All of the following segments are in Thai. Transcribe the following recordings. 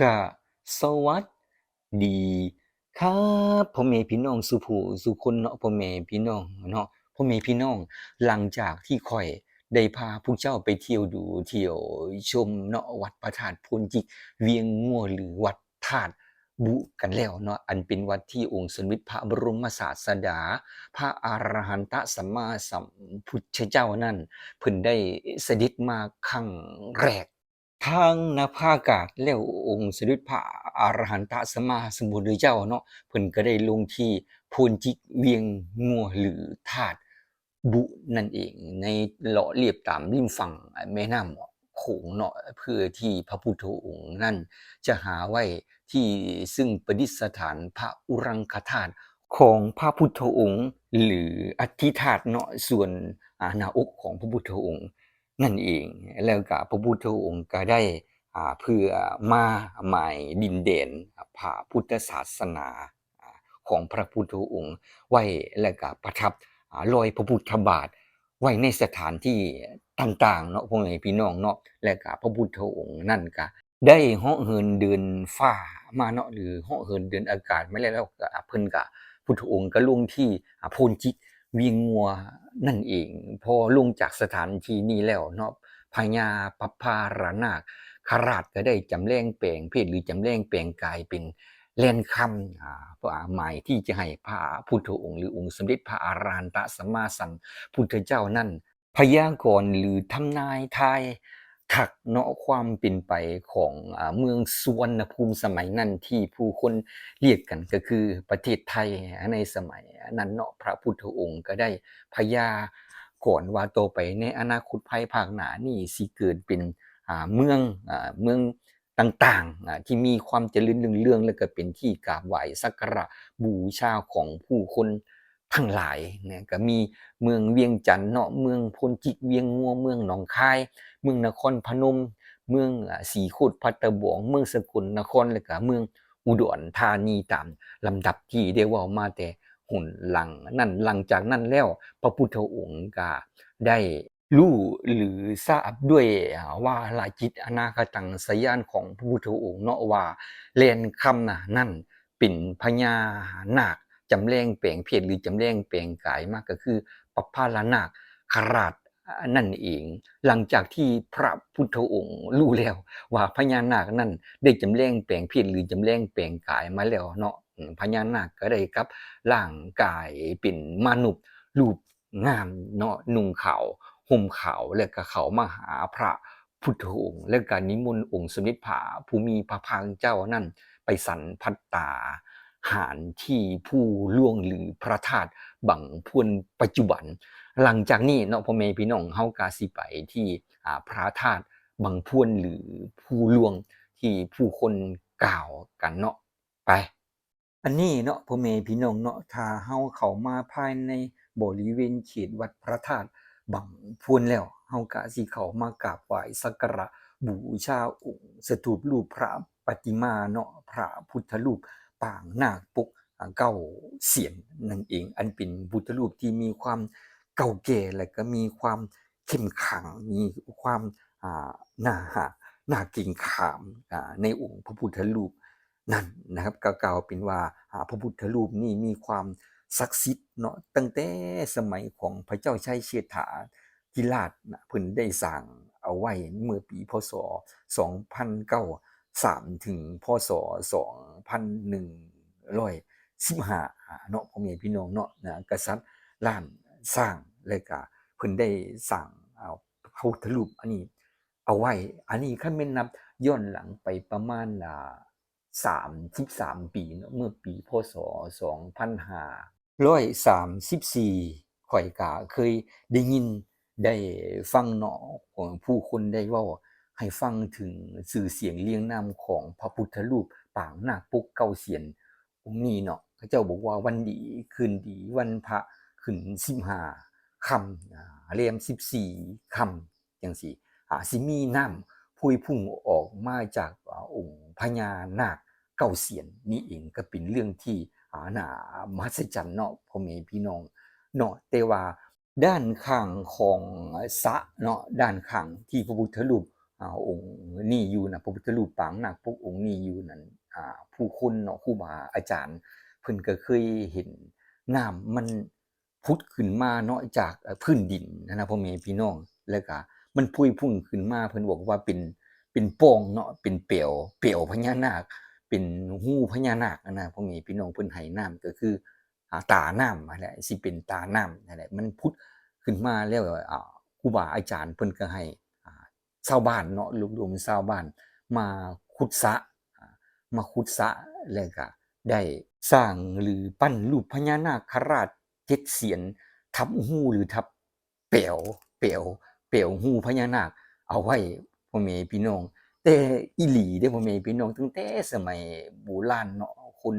ก็ สวัสดีครับพ่อแม่พี่น้องสุผู้สุคนเนาะพ่อแม่พี่น้องเนาะพ่อแม่พี่น้อง หลังจากที่ข้อยได้พาพวกเจ้าไปเที่ยวดูเที่ยวชมเนาะวัดพระธาตุพนจิก เวียงงัวหรือวัดธาตุบุกันแล้วเนาะอันเป็นวัดที่องค์สมเด็จพระบรมศาสดา พระอรหันตสัมมาสัมพุทธเจ้านั่นเพิ่นได้เสด็จมาครั้งแรก ทางนภาอากาศแล้วองค์สมเด็จพระอรหันตสัมมาสัมพุทธเจ้าเนาะเพิ่นก็ได้ลงที่โพนจิกเวียงงัวหรือธาตุบุนั่นเอง ในเลาะเลียบตามริมฝั่งแม่น้ำโขงเนาะเพื่อที่พระพุทธองค์นั่นจะหาไว้ที่ซึ่งประดิษฐานพระอุรังคธาตุของพระพุทธองค์ หรืออธิธาตุเนาะส่วนอาหน้าอกของพระพุทธองค์ นั่นเอง แล้วก็พระพุทธองค์ก็ได้เพื่อมาใหมายดินแดนพระพุทธศาสนาของพระพุทธองค์ ไว้แล้วก็ประทับอ่ารอยพระพุทธบาท ไว้ในสถานที่ต่างๆเนาะพ่อแม่พี่น้องเนาะและก็พระพุทธองค์นั่นก็ได้เหาะเหินเดินฟ้ามาเนาะหรือเหาะเหินเดินอากาศไมาแล้วก็เพิ่นก็พุทธองค์ก็ลงที่อ่าโพนจิกเวิงงัวนั่นเอง พอลงจากสถานที่นี้แล้วเนาะพญาปภารนาคคราชก็ได้จำแรงแปลงเพศหรือจำแรงแปลงกายเป็นเลนคำอ่าหมายที่จะให้พระพุทธองค์ หรือองค์สมเด็จพระอรันตะสัมมาสัมพุทธเจ้านั่นพยากรณ์หรือทำนายทาย ถักเนาะความเป็นไปของเมืองสุวรรณภูมิสมัยนั้นที่ผู้คนเรียกกันก็คือประเทศไทยในสมัยนั้นเนาะพระพุทธองค์ก็ได้พยากรณ์ว่าโตไปในอนาคตภายภาคหน้านี่สิเกิดเป็นเมืองเมืองต่างๆที่มีความเจริญรุ่งเรื่องแล้วก็เป็นที่กราบไหว้สักการะบูชาของผู้คน ทั้งหลายเนี่ยก็มีเมืองเวียงจันทน์เนาะเมืองพลจิกเวียงงัวเมืองหนองคาย เมืองนครพนม เมืองอ่าศรีโคตรพัตตะบวง เมืองสกุลนครแล้วก็เมืองอุดรธานีตามลำดับที่ได้ว้ามาแต่หุ่นหลังนั่นหลังจากนั้นแล้วพระพุทธองค์ก็ได้รู้หรือทราบด้วยว่าลาจิตอนาคตังสยานของพระพุทธองค์เนาะว่าแลนคำนะนั่นเป็นพญานาค จำแรงแปลงเพศหรือจำแรงแปลงกายมากก็คือปภาลนาคคราชนั่นเอง หลังจากที่พระพุทธองค์รู้แล้วว่าพญานาคนั้นได้จำแรงแปลงเพศหรือจำแรงแปลงกายมาแล้วเนาะพญานาคก็ได้กลับร่างกายเป็นมนุษย์รูปงามเนาะนุ่งขาวห่มขาวแล้วก็เขามาหาพระพุทธองค์แล้วก็นิมนต์องค์สมเด็จพระผู้มีพระภาคเจ้านั่นไปสันพัตตา หารที่ผู้ล่วงหรือพระธาตุบังพวนปัจจุบัน หลังจากนี้เนาะพ่อแม่พี่น้องเฮากาสิไปที่อาพระธาตุบังพวนหรือภูหลวงที่ผู้คนกล่าวกันเนาะไป อันนี้เนาะพ่อแม่พี่น้องเนาะถ้าเฮาเข้ามาภายในบริเวณเขตวัดพระธาตุบังพวนแล้วเฮาก็สิเข้ามากราบไหว้สักการะบูชาองค์สถูปรูปพระปฏิมาเนาะพระพุทธรูป ปางนาคปกเก้าเสียนนั่นเอง อันเป็นพุทธรูปที่มีความเก่าแก่และก็มีความเข้มขังมีความอ่าน่าน่าเกรงขามในองค์พระพุทธรูปนั่นนะครับก็กล่าวเป็นว่าพระพุทธรูปนี่มีความศักดิ์สิทธิ์เนาะตั้งแต่สมัยของพระเจ้าชัยเชษฐาธิราชนะเพิ่นได้สร้างเอาไว้เมื่อปีพศ 2093ถึงพศ2115เนาะพ่อแม่พี่น้องเนาะนะกษัตริย์ล้านสร้างแล้วก็เพิ่นได้สร้างเอาพระพุทธรูปอันนี้เอาไว้ อันนี้คันแม่นนับย้อนหลังไปประมาณอ่า33ปีเนาะเมื่อปีพศ2534ข้าร้อยสามสิบสี่ไข่ก็เคยได้ยินได้ฟังเนาะของผู้คนได้ว้า ให้ฟังถึงชื่อเสียงเรียงนามของพระพุทธรูปปางนาคปุกเก้าเสียนองค์นี้เนาะเขาเจ้าบอกว่าวันดีคืนดีวันพระขึ้นสิบห้าคำเรียมสิบสี่คำจังสี่อาสิมีน้ำพุยพุ่งออกมาจากองค์พญานาคเก้าเสียนนี่เองก็เป็นเรื่องที่อ่าน่ามหัศจรรย์เนาะพ่อแม่พี่น้องเนาะแต่ว่าด้านข้างของสะเนาะด้านข้างที่พระพุทธรูป อ่าองค์นี่อยู่น่ะพระพุทธรูปปางนาคปกองค์นี้อยู่นั่นอ่าผู้คนเนาะครูบาอาจารย์เพิ่นก็เคยเห็นน้ำมันพุดขึ้นมาเนาะจากพื้นดินนะนะพ่อแม่พี่น้องแล้วก็มันพวยพุ่งขึ้นมาเพิ่นบอกว่าเป็นเป็นปล่องเนาะเป็นเปลวเปลวพญานาค เป็นหูพญานาคอะนะพ่อแม่พี่น้องเพิ่นให้น้ำก็คือตาน้ำนั่นแหละสิเป็นตาน้ำนั่นแหละมันพุดขึ้นมาแล้วอ่าครูบาอาจารย์เพิ่นก็ให้ ชาวบ้านเนาะรวมชาวบ้าน มาขุดสะมาขุดสะแล้วก็ได้สร้างหรือปั้นรูปพญานาคราชเจ็ดเสียนทับหูหรือทับเปลวเปลวเปลวหูพญานาค เอาไว้พ่อแม่พี่น้องแต่อีหลีเด้พ่อแม่พี่น้องตั้งแต่สมัยโบราณเนาะคน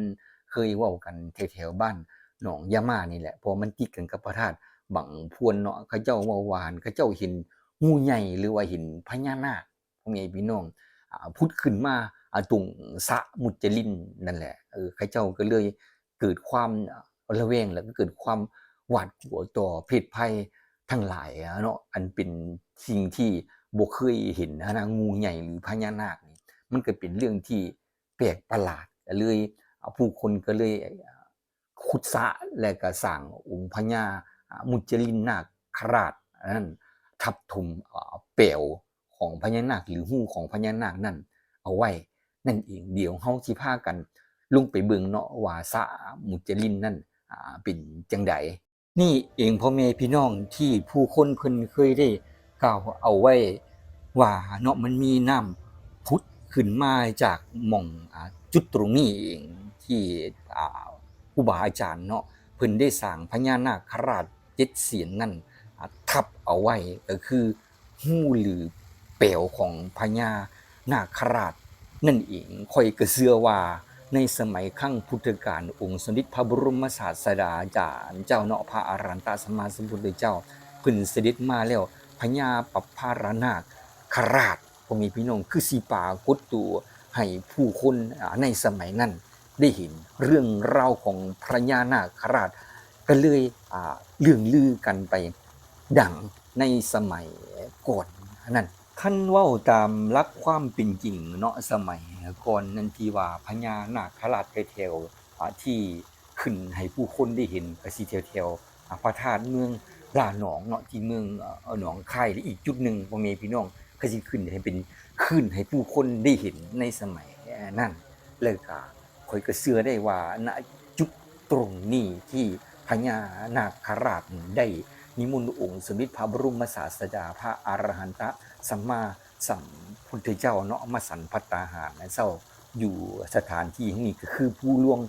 เคยว้ากันแถวๆบ้านหนองยามานี่แหละพราะมันติดกันกับพระธาตุบังพวนเนาะเขาเจ้าเว้าวานเขาเจ้าเห็น งูใหญ่หรือว่าห็นพญานาคพ่อแม่พี่น้องพุดขึ้นมาอ่าตรงสะมุจลินนั่นแหละเออเขาเจ้าก็เลยเกิดความระแวงแล้วก็เกิดความหวาดกลัวต่อเพศภัยทั้งหลายเนาะอันเป็นสิ่งที่บ่เคยเห็นนะนะงูใหญ่หรือพญานาคนี่มันก็เป็นเรื่องที่แปลกประหลาดเลยผู้คนก็เลยขุดสะและก็สร้างองค์พญามุจลินนาคราชอันนั้น ทับถมอ่าเปลวของพญานาคหรือหูของพญานาคนั่น เอาไว้นั่นเองเดี๋ยวเฮาสิพากัน ลุงไปเบิ่งเนาะว่าสะมุจลินนั่นอ่าเป็นจังใดนี่เองพ่อแม่พี่น้องที่ผู้คนเพิ่นเคยได้กล่าวเอาไว้ว่าเนาะมันมีน้ำพุดขึ้นมาจากหม่องอ่าจุดตรงนี้เองที่อ่าครูบาอาจารย์เนาะเพิ่นได้สร้างพญานาคราชเจ็ดเสียนนั่น ทับเอาไว้ก็คือหูหรือเปลวของพญานาคราช นั่นเองค่อยก็เชื่อว่าในสมัยครั้งพุทธกาลองค์สมเด็จพระบรมศาสดาจารย์ เจ้าเนาะพระอรันตสมมาสมพุทธเจ้าเพิ่นเสด็จมาแล้วพญาปปภารนาคราชพ่อมีพี่น้องคือสีปากฏตัวให้ผู้คนในสมัยนั้นได้เห็นเรื่องราวของพญานาคราช ก็เลยเรื่องลือกันไป ดังในสมัยก่อนนั่นคันว้าตามหลักความเป็นจริงเนาะสมัยก่อนนั่นที่ว่าพญานาคราชแถวที่ขึ้นให้ผู้คนได้เห็นกสิแถวๆพระธาตุเมืองลาหนองเนาะที่เมืองหนองคายหรืออีกจุดหนึ่งพ่อแม่พี่น้องก็สิขึ้นให้เป็นขึ้นให้ผู้คนได้เห็นในสมัยนั้นแล้วก็ข่อยก็เชื่อได้ว่าณจุดตรงนี้ที่พญานาคราชได้ นิมนต์องค์สมเด็จพระบรมศาสดาพระอรหันตะสัมมาสัมพุทธเจ้าเนาะมาสันพัตตาหารนะเจ้าอยู่สถานที่แห่งนี้ก็คือผู้ล่วง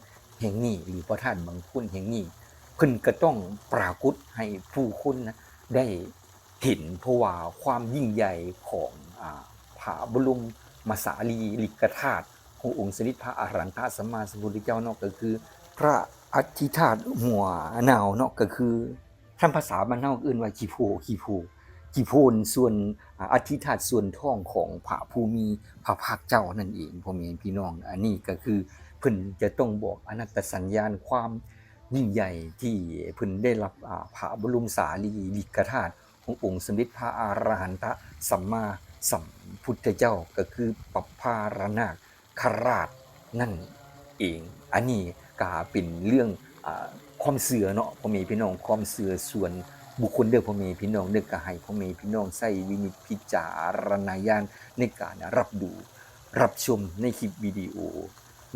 แห่งนี้หรือพระธาตุบางคนแห่งนี้เพิ่นก็ต้องปรากฏให้ผู้คนนะได้เห็นเพราะว่าความยิ่งใหญ่ของอ่าพระบรมมาสาลีลิกธาตุขององค์สมเด็จพระอรหันตสัมมาสัมพุทธเจ้าเนาะก็คือ พระอธิธาตุหัวหนาวเนาะก็คือ ท่านภาษาบ้านเฮาอื่นว่าขี้โพขี้โพขี้โพนส่วนอธิธาตุส่วนท้องของพระภูมิพระภาคเจ้านั่นเองพ่อแม่พี่น้อง อันนี้ก็คือเพิ่นจะต้องบอกอนัตตสัญญาณความยิ่งใหญ่ที่เพิ่นได้รับพระบรมสารีริกธาตุขององค์สมเด็จพระอารหันตสัมมาสัมพุทธเจ้าก็คือปภารนาคราชนั่นเอง อันนี้ก็เป็นเรื่องอ ความเสือเนาะพ่อแม่พี่น้องความเสือส่วนบุคคลเด้อพ่อแม่พี่น้องเด้อก็ให้พ่อแม่พี่น้องใช้วินิจพิจารณญาณในการรับดู รับชมในคลิปวิดีโอ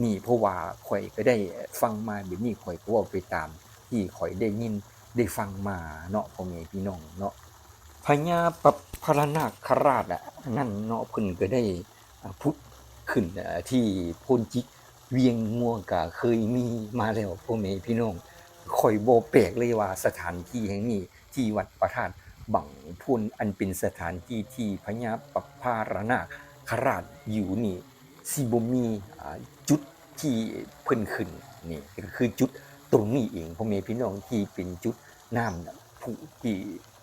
นี่เพราะว่าข่อยก็ได้ฟังมาแบบนี้ข่อยก็ว่าไปตามที่ข่อยได้ยินได้ฟังมาเนาะพ่อแม่พี่น้องเนาะพญาปพรนาคราชอะนั่นเนาะเพิ่นก็ได้พุทธขึ้นที่โพนจิกเวียงมัวก็เคยมีมาแล้วพ่อแม่พี่น้อง ข่อยโบ่แปกเลยว่าสถานที่แห่งนี้ที่วัดประธานบังพุนอันเป็นสถานที่ที่พญาปพารนาคราชอยู่นี่สิบมีจุดที่เพิ่นขึ้นนี่ก็คือจุดตรงนี้เองพ่อแม่พี่น้องที่เป็นจุดน้ำผู้ที่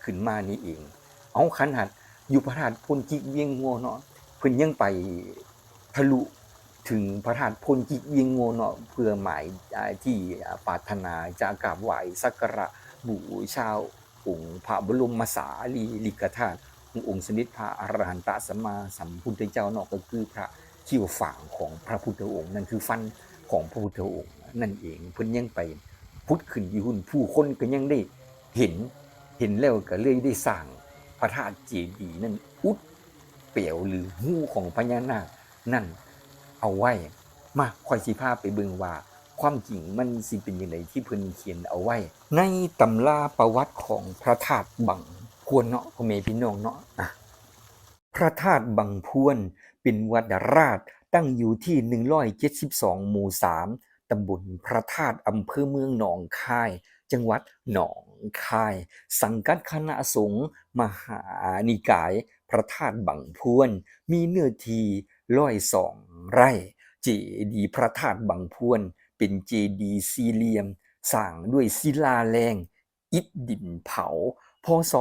ขึ้นมานี่เอง เอาขนาดอยู่พระธาตุพนจิกเวียงงัวเนาะเพิ่นยังไปทะลุ ถึงพระธาตุพนจิกเวียงงัวเนาะเพื่อหมายที่ปรารถนาจะกราบไหว้สักการะบูชาองค์พระบรมสารีริกธาตุองค์สมเด็จพระอรหันตสัมมาสัมพุทธเจ้าเนาะก็คือพระเขี้ยวฝางของพระพุทธองค์ นั่นคือฟันของพระพุทธองค์ นั่นเองเพิ่นยังไปพุทธขึ้นยุ่นผู้คนก็ยังได้เห็นเห็นแล้วก็เลยได้สร้างพระธาตุเจดีย์นั่นอุดเปียวหรือหูของพญานาคนั่น เอาไว้ มาคอยสิพาไปเบิงว่า ความจริงมันสิเป็นยังไงที่เพิ่นเขียนเอาไว้ ในตำราประวัติของพระธาตุบังพวนเนาะพ่อแม่พี่น้องเนาะอะพระธาตุบังพวนเป็นวัดราชตั้งอยู่ที่ 172 หมู่ 3 ตำบลพระธาตุอำเภอเมืองหนองคาย จังหวัดหนองคาย สังกัดคณะสงฆ์มหานิกาย พระธาตุบังพวน มีเนื้อที่ร้อยสอง ไร่เจดีพระธาตุบังพวน เป็นเจดีย์สี่เหลี่ยมสร้างด้วยศิลาแรง อิฐดินเผาพศ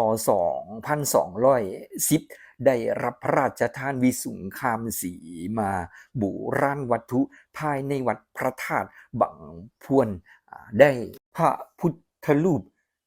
2210 ได้รับพระราชทานวิสุงคามสีมาบูรานวัตถุภายในวัดพระธาตุบังพวน ได้พระพุทธรูป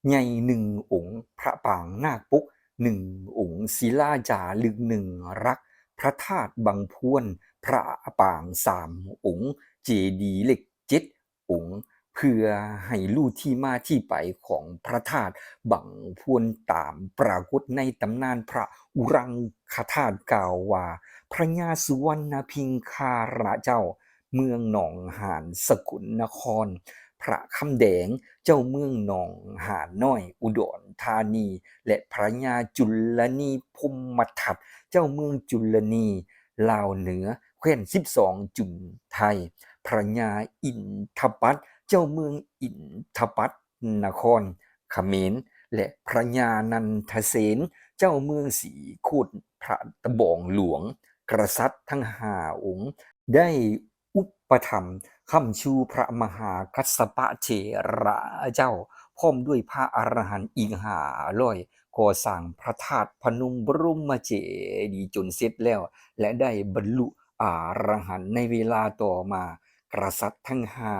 ใหญ่หนึ่งองค์ พระปางนาคปกหนึ่งองค์ศิลาจารึกหนึ่งรัก พระธาตุบังพวน พระปางสามองค์เจดีเหล็กเจ็ดองค์ เพื่อให้รู้ที่มาที่ไปของพระธาตุบังพวนตามปรากฏในตำนานพระอุรังคธาตุกล่าวว่า พระยาสุวรรณพิงคาระเจ้า เมืองหนองหานสกุลนคร พระคำแดงเจ้าเมืองหนองหานน้อย อุดรธานี และพระยาจุลนีพมทัตเจ้าเมืองจุลนีลาวเหนือ แคว้นสิบสองจุนไทย พระยาอินทปัตเจ้าเมืองอินทปัตนครเขมร และพระยานันทเสนเจ้าเมืองสีโคดพระตะบองหลวง กษัตริย์ทั้งห้าองค์ ได้อุปถัมคำชูพระมหากัสสปะเถระเจ้า พร้อมด้วยพระอรหันต์อีกหาร้อยก่อสร้างพระธาตุพนมบรมเจดีย์จนเสร็จแล้ว และได้บรรลุ อารหันในเวลาต่อมา กษัตริย์ทั้งห้า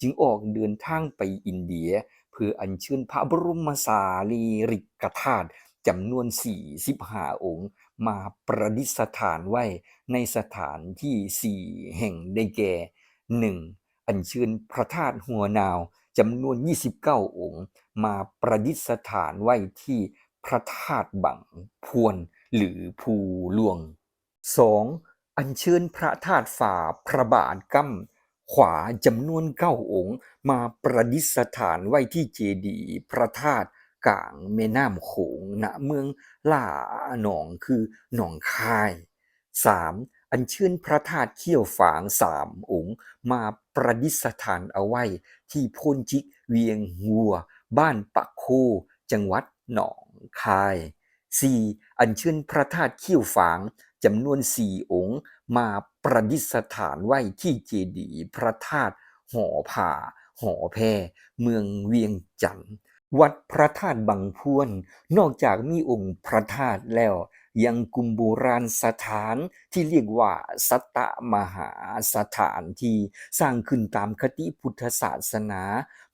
จึงออกเดินทางไปอินเดีย เพื่ออัญเชิญพระบรมสารีริกธาตุจำนวน 45 องค์ มาประดิษฐานไว้ในสถานที่ 4 แห่งได้แก่ 1. อัญเชิญพระธาตุหัวนาวจำนวน 29 องค์ มาประดิษฐานไว้ที่พระธาตุบังพวนหรือภูหลวง 2. อัญเชิญพระธาตุฝ่าพระบาทกั้มขวาจำนวนเก้าองค์ มาประดิษฐานไว้ที่เจดีย์พระธาตุกลางแม่น้ำโขงณเมืองล่าหนองคือหนองคาย 3. อัญเชิญพระธาตุเขี้ยวฝางสามองค์ มาประดิษฐานเอาไว้ ที่โพนจิกเวียงหัว บ้านปะโค จังหวัดหนองคาย 4. อัญเชิญพระธาตุเขี้ยวฝาง จำนวนสี่องค์ มาประดิษฐานไว้ที่เจดีย์พระธาตุหอผาหอแพเมืองเวียงจันทร์วัดพระธาตุบังพวน นอกจากมีองค์พระธาตุแล้ว ยังกุมโบราณสถานที่เรียกว่าสัตตมหาสถานที่สร้างขึ้นตามคติพุทธศาสนา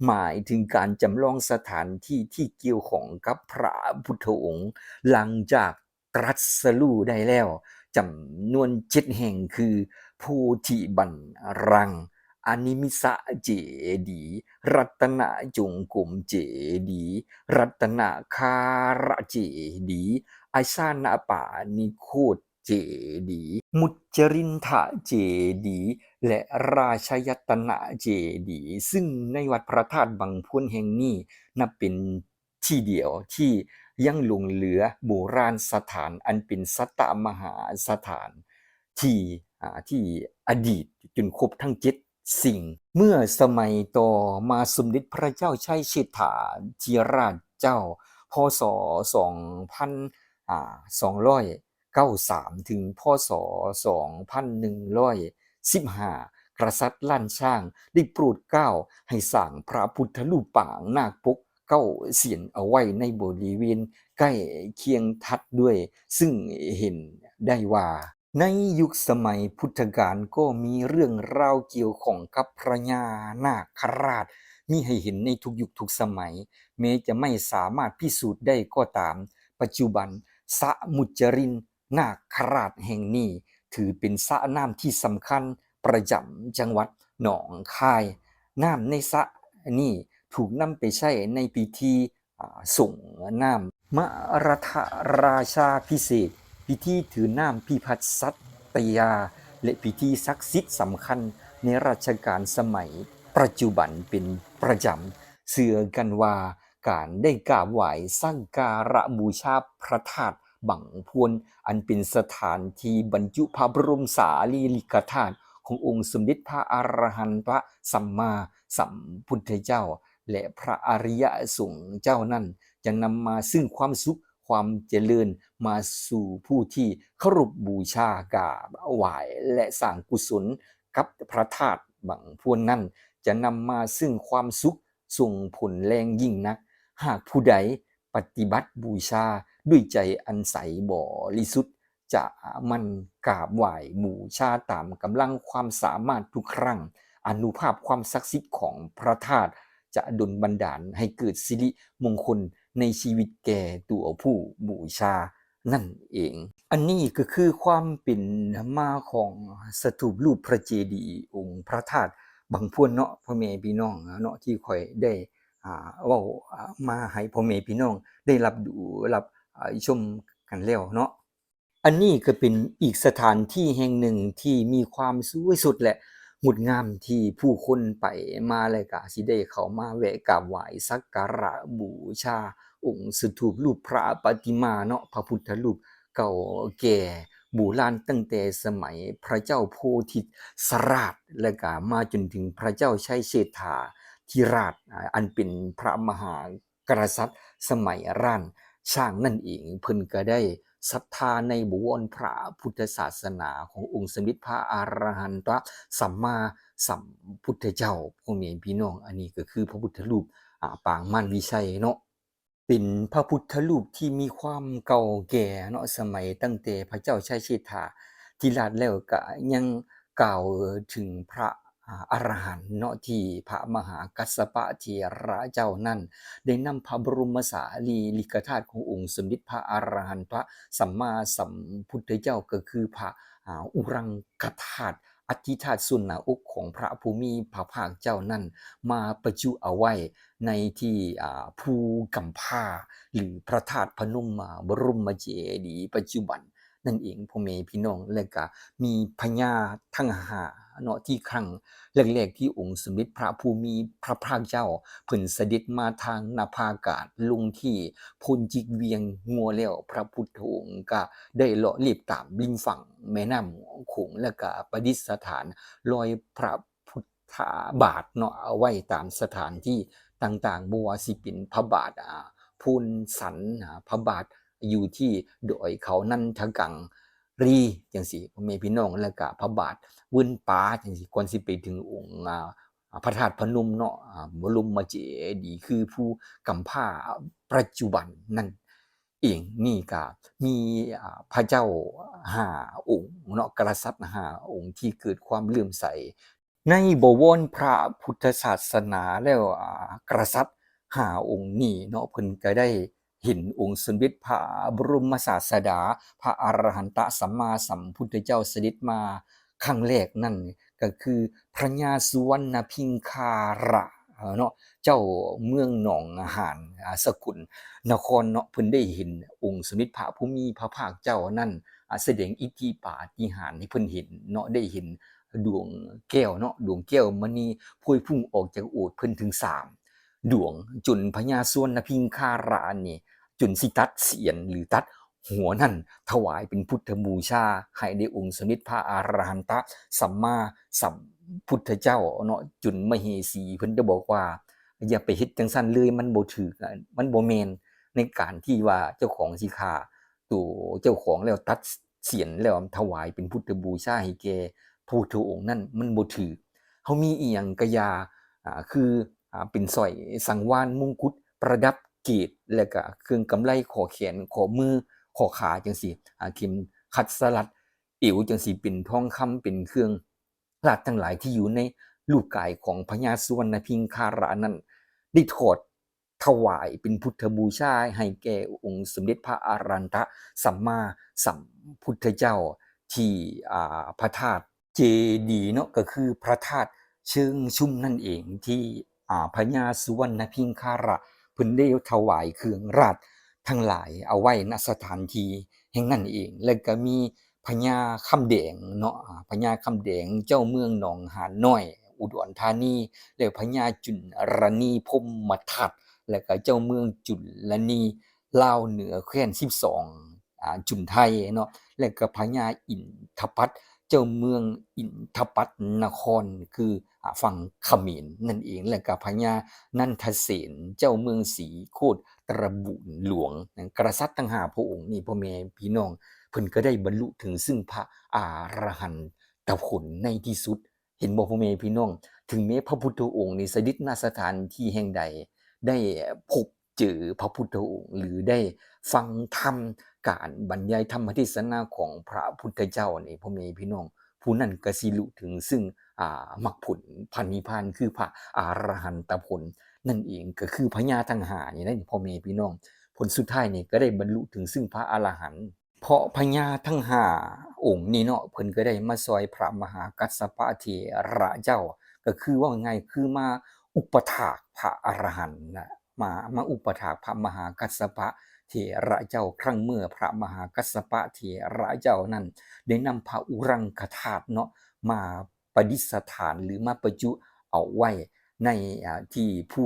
หมายถึงการจำลองสถานที่ที่เกี่ยวของกับพระพุทธองค์ หลังจาก ตรัสรู้ได้แล้วจำนวนเจ็ดแห่งคือโพธิบันรังอนิมิสะเจดี รัตนจงกรมเจดี รัตนคาระเจดีย์อาชานาปานิโคตเจดี มุจจรินทะเจดี และราชยตนะเจดี ซึ่งในวัดพระธาตุบังพวนแห่งนี้นับเป็นที่เดียวที่ ยังหลงเหลือโบราณสถานอันเป็นสัตตมหาสถาน ที่ที่อดีตจนครบทั้งเจ็ดสิ่ง เมื่อสมัยต่อมาสมเด็จพระเจ้าชัยเชษฐาธิราชเจ้า พศ 2293 ถึงพศ 2115กษัตริย์ลั่นช่างได้โปรดเกล้าให้สร้างพระพุทธรูปปางนาคปก เก้าเสียนเอาไว้ในบริเวณใกล้เคียงทัดด้วย ซึ่งเห็นได้ว่าในยุคสมัยพุทธกาลก็มีเรื่องราวเกี่ยวของกับพระญานาคราช มีให้เห็นในทุกยุคทุกสมัย แม้จะไม่สามารถพิสูจน์ได้ก็ตาม ปัจจุบันสะมุจรินนาคราชแห่งนี้ ถือเป็นสะน้ำที่สำคัญประจำจังหวัดหนองคาย น้ำในสะนี้ ถูกนำไปใช้ในพิธีส่งน้ำมรทราชาพิเศษ พิธีถือน้ำพิพัฒน์สัตยา และพิธีศักดิ์สิทธิ์สำคัญในรัชกาลสมัยปัจจุบันเป็นประจำเสื่อกันว่าการได้กราบไหว้สักการะบูชาพระธาตุบังพวนอันเป็นสถานที่บรรจุพระบรมสารีริกธาตุขององค์สมเด็จพระอรหันตพระสัมมาสัมพุทธเจ้า และพระอริยสงฆ์เจ้านั้นจะนำมาซึ่งความสุขความเจริญมาสู่ผู้ที่เคารพบูชากราบไหวและสร้างกุศลกับพระธาตุบังพวนนั้น จะนำมาซึ่งความสุขส่งผลแรงยิ่งนัก หากผู้ใดปฏิบัติบูชาด้วยใจอันใสบริสุทธิ์จะมันกราบไหว้บูชาตามกำลังความสามารถทุกครั้ง อนุภาพความศักดิ์สิทธิ์ของพระธาตุ จะดลบันดาลให้เกิดสิริมงคลในชีวิตแก่ตัวผู้บูชานั่นเอง อันนี้ก็คือความเป็นมาของสถูปรูปพระเจดีย์องค์พระธาตุบางพวนเนาะพ่อแม่พี่น้องเนาะที่ค่อยได้อ่าเว้าอ่ามาให้พ่อแม่พี่น้องได้รับดูรับชมกันแล้วเนาะอันนี้ก็เป็นอีกสถานที่แห่งหนึ่งที่มีความสวยสุดแหละ งดงามที่ผู้คนไปมาเลยกะสิได้เขามาแวะกราบไหว้สักการะบูชา องค์สถูปรูปพระปฏิมาเนาะพระพุทธรูปเก่าแก่โบราณตั้งแต่สมัยพระเจ้าโพธิสราชและก็มาจนถึงพระเจ้าชัยเชษฐาธิราชอันเป็นพระมหากษัตริย์สมัยร่านช่างนั่นเองเพิ่นก็ได้ ศรัทธาในบวรพระพุทธศาสนาขององค์สมเด็จพระอรหันตสัมมาสัมพุทธเจ้าพ่อแม่พี่น้องอันนี้ก็คือพระพุทธรูปปางม่านวิชัยเนาะเป็นพระพุทธรูปที่มีความเก่าแก่เนาะสมัยตั้งแต่พระเจ้าชัยเชษฐาธิราชแล้วก็ยังกล่าวถึงพระ อาอรหันต์เนาะที่พระมหากัสสปะเถระเจ้านั้นได้นำพระบรมสารีริกธาตุขององค์สมเด็จพระอรหันตพระสัมมาสัมพุทธเจ้าก็คือพระอุรังคธาตุอธิธาตุส่วนน้าอกของพระภูมิพระภาคเจ้านั้น มาประจุเอาไว้ในที่ภูกัมพาหรือพระธาตุพนมอ่าบรมเจดีปัจจุบัน นั่นเองพ่อแม่พี่น้องและก็มีพญาทั้งหาเนาะที่ครั้งแรกๆที่องค์สมเด็จพระภูมิพระภาคเจ้าเพิ่นเสด็จมาทางนภาอากาศลงที่พลจิกเวียงงัวแล้วพระพุทธองค์ก็ได้เลาะเลีบตามริมฝั่งแม่น้ำโขงและก็ประดิษฐานรอยพระพุทธบาทเนาะเอาไว้ตามสถานที่ต่างๆบ่ว่าสิเป็นพระบาทอ่าพูนสันพระบาท อยู่ที่ดอยเขานั่นทกังรีจังซี่พ่อแม่พี่น้องแล้วก็พระบาทวิ้นป้าจังซี่ก่อนสิไปถึงองค์พระธาตุพนมเนาะบรมาเจดีคือผู้กำพร้าปัจจุบันนั่นเองนี่ก็มีพระเจ้าห้าองค์เนาะกษัตรห้าองค์ที่เกิดความเลื่อมใส ในบวรพระพุทธศาสนาแล้วอ่ากษัตรห้าองค์นี้เนาะเพิ่นก็ได้ เห็นองค์สมเด็จพระบรมศาสดา พระอรหันตสัมมาสัมพุทธเจ้าเสด็จมาครั้งแรกนั่นก็คือพระญาสุวรรณพิงคาระเนาะเจ้าเมืองหนองหารอ่าสกุล นครเนาะเพิ่นได้เห็นองค์สมเด็จพระผู้มีพระภาคเจ้านั่นอ่าแสดงอิทธิปาฏิหาริย์ให้เพิ่นเห็นเนาะได้เห็นดวงแก้วเนาะดวงแก้วมณีพวยพุ่งออกจากโอษเพิ่นถึงสามดวงจุนพญาส่วนนพิงคารานี่ จนสิตัดเสียนหรือตัดหัวนั่นถวายเป็นพุทธบูชาให้ได้องค์สมเด็จพระอรหันตสัมมาสัมพุทธเจ้าเนาะจุนมเหสีเพิ่นได้บอกว่า อย่าไปเฮ็ดจังซั่นเลยมันบ่ถูกอมันบ่แมนในการที่ว่าเจ้าของสิฆ่าตัวเจ้าของแล้วตัดเสียนแล้วถวายเป็นพุทธบูชาให้แก่พระพุทธองค์นั่นมันบ่ถือเขามีอีหยังกะยาอ่าคืออ่าเป็นสร้อยสังวานมงกุฎประดับ กศแล้วก็เครื่องกำไลข้อแขนข้อมือข้อขาจังซี่อาเข็มขัดสลัดเอวจังซี่เป็นทองคำเป็นเครื่องราชทั้งหลายที่อยู่ในรูปกายของพญาสุวรรณพิงคารานั้นได้ถอดถวายเป็นพุทธบูชาให้แก่องค์สมเด็จพระอรันตสัมมาสัมพุทธเจ้าที่อาพระธาตุเจดีเนาะก็คือพระธาตุเชิงชุ่มนั่นเองที่อาพญาสุวรรณพิงคาระ เพิ่นได้ถวายเครื่องราชทั้งหลายเอาไว้ณสถานที่แห่งนั้นเอง แล้วก็มีพญาคำแดงเนาะพญาคำแดงเจ้าเมืองหนองหานน้อย อุดรธานีแล้วพญาจุลรณีพรหมทัตแล้วก็เจ้าเมืองจุลนีลาวเหนือแคว้น12อ่าจุนไทยเนาะแล้วก็พญาอินทปัตเจ้าเมืองอินทปัตนครคือ ฝั่งขมรนั่นเองแล้วก็พญานันทเสนเจ้าเมืองศรีโคตรตระบุนหลวงกษัตรังหาพระองค์นี่พ่อแม่พี่น้องเพิ่นก็ได้บรรลุถึงซึ่งพระอรหันตผลในที่สุด เห็นบ่พ่อแม่พี่น้อง ถึงแม้พระพุทธองค์ในสด็จณสถานที่แห่งใด ได้พบเจอพระพุทธองค์หรือได้ฟังธรรมการบรรยายธรรมเทศนาของพระพุทธเจ้านี่พ่อแม่พี่น้อง ผู้นั้นก็สิรู้ถึงซึ่ง มรรคผลพันนิพพานคือพระอรหันตผล นั่นเองก็คือพญาทั้งหานี่นะพ่อแม่พี่น้อง ผลสุดท้ายนี่ก็ได้บรรลุถึงซึ่งพระอรหันต์เพราะพญาทั้งหาองค์นี้เนาะเพิ่นก็ได้มาซอยพระมหากัสสปะเถระเจ้า ก็คือว่าไงคือมาอุปถากพระอรหันต์นะมามาอุปถากพระมหากัสสปะเถระเจ้าครั้งเมื่อพระมหากัสสปะเถระเจ้านั้น ได้นำพระอุรังคธาตุเนาะมา ประดิษฐานหรือมาประจุเอาไว้ในที่ภู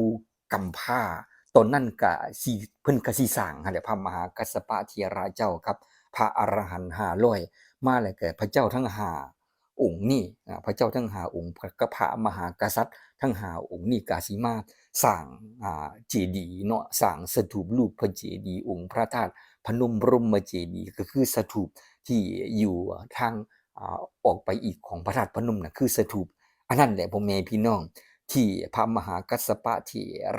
กำผ้าตอนนั้นก็สิเพิ่นก็สิสร้างหั่นแหละพระมหากัสสปะเทระเจ้าครับ พระอรหันต์500มาแล้วก็พระเจ้าทั้งหาองค์นี่พระเจ้าทั้งหาองค์ก็พระมหากษัตริย์ ทั้งหาองค์นี่ก็สิมาสร้างเจดีเนาะสร้างสถูปรูปพระเจดีองค์พระธาตุพนมรมเจดีก็คือสถูปที่อยู่ทาง ออกไปอีกของพระธาตุพนมน่ะคือสถูปอันนั้นแหละพ่อแม่พี่น้อง ที่พระมหากัสสปะเถ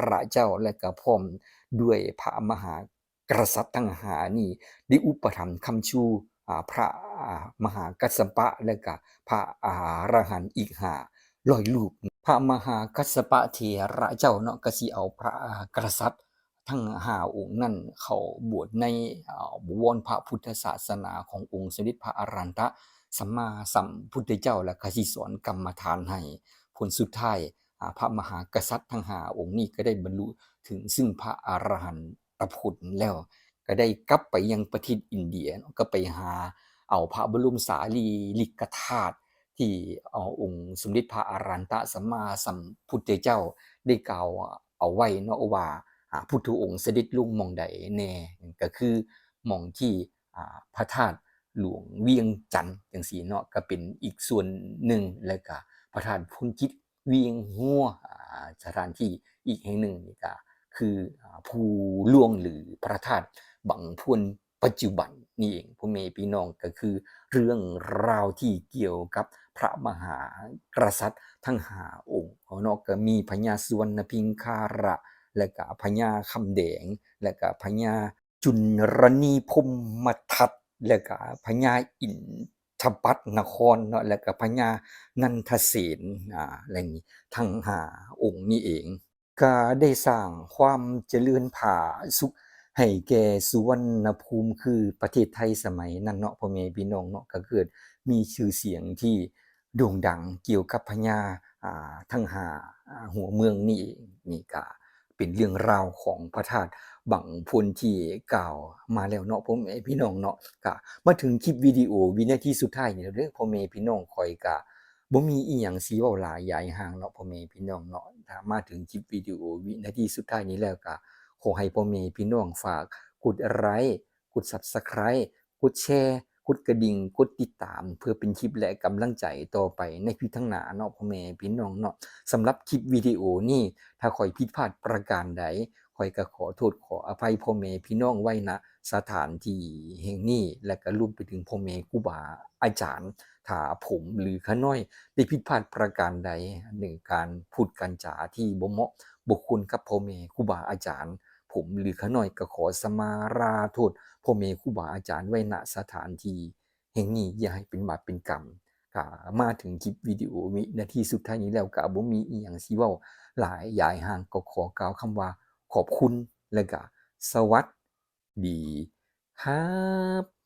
ระเจ้าและก็พร้อมด้วยพระมหากษัตริย์ทั้งหานี่ได้อุปถัมภ์คำชูอ่าพระมหากัสสปะและก็พระอาหารหันต์อีกห้าร้อยรูปพระมหากัสสปะเถระเจ้าเนาะกสิเอาพระกษัตริย์ทั้งห้าองค์นั่นเขาบวชในบวรพระพุทธศาสนาขององค์สมเด็จพระอรันต สัมมาสัมพุทธเจ้าและก็สิสอนกรรมฐานให้ผลสุดท้ายพระมหากษัตริย์ทั้งหาองค์นี้ก็ได้บรรลุถึงซึ่งพระอรหันตผลแล้ว ก็ได้กลับไปยังประเทศอินเดียก็ไปหาเอาพระบรมสารีริกธาตุที่เอาองค์สมเด็จพระอรันตสัมมาสัมพุทธเจ้าได้กล่าวเอาไว้เนาะว่าพุทธองค์เสด็จลงมองใดแน่ก็คือมองที่พระธาตุ หลวงเวียงจันทน์จังซี่เนาะก็เป็นอีกส่วนหนึ่งแล้วก็พระธาตุพุนจิตเวียงหัวอ่าสถานที่อีกแห่งหนึ่งนี่ก็คือภูหลวงหรือพระธาตุบังพวนปัจจุบันนี่เองพ่อแม่พี่น้องก็คือเรื่องราวที่เกี่ยวกับพระมหากษัตริย์ทั้งหาองค์เนาะก็มีพญาสุวรรณพิงคาระและก็พญาคำแดง และก็พญาจุลรณีพมทัต และก็พญาอินทปัตนครเนาะแล้วก็พญานันทเสนอ่าอะไรนี้ทั้งหาองค์นี้เอง ก็ได้สร้างความเจริญผาสุขให้แก่สุวรรณภูมิคือประเทศไทยสมัยนั้นเนาะพ่อแม่พี่น้องเนาะก็เกิดมีชื่อเสียงที่โด่งดังเกี่ยวกับพญาอ่าทั้งหาหัวเมืองนี่นี่ก็เป็นเรื่องราวของพระธาตุ บังพวนที่กล่าวมาแล้วเนาะพ่อแม่พี่น้องเนาะก็มาถึงคลิปวิดีโอวินาทีสุดท้ายนี่แล้วเด้อพ่อแม่พี่น้องคอยก็บ่มีอีหยังสิเว้าหลายยายห่างเนาะพ่อแม่พี่น้องเนาะถ้ามาถึงคลิปวิดีโอวินาทีสุดท้ายนี้แล้วก็ขอให้พ่อแม่พี่น้องฝากกดไลค์กด Subscribe กดแชร์กดกระดิ่งกดติดตาม เพื่อเป็นคลิปและกำลังใจต่อไปในคลิปทั้งหน้าเนาะพ่อแม่พี่น้องเนาะสำหรับคลิปวิดีโอนี้ถ้าข้อยผิดพลาดประการใด อยก็ขอโทษขออภัยพ่อแม่พี่น้องไว้ณสถานที่แห่งนี้และก็รวมไปถึงพ่อแม่ครูบาอาจารย์ถาผมหรือข้าน้อยได้ผิดพลาดประการใดหนึ่งการพูดการจาที่บ่เหมาะบุคคลกับพ่อแม่ครูบาอาจารย์ ผมหรือข้าน้อยก็ขอสมาราโทษพ่อแม่ครูบาอาจารย์ไว้ณสถานที่แห่งนี้อย่าให้เป็นบาปเป็นกรรมก็มาถึงคลิปวิดีโอวินาทีสุดท้ายนี้แล้วก็บ่มีอีหยังสิเว้าหลายยายห่างก็ขอกล่าวคำว่า ขอบคุณและก็สวัสดีครับ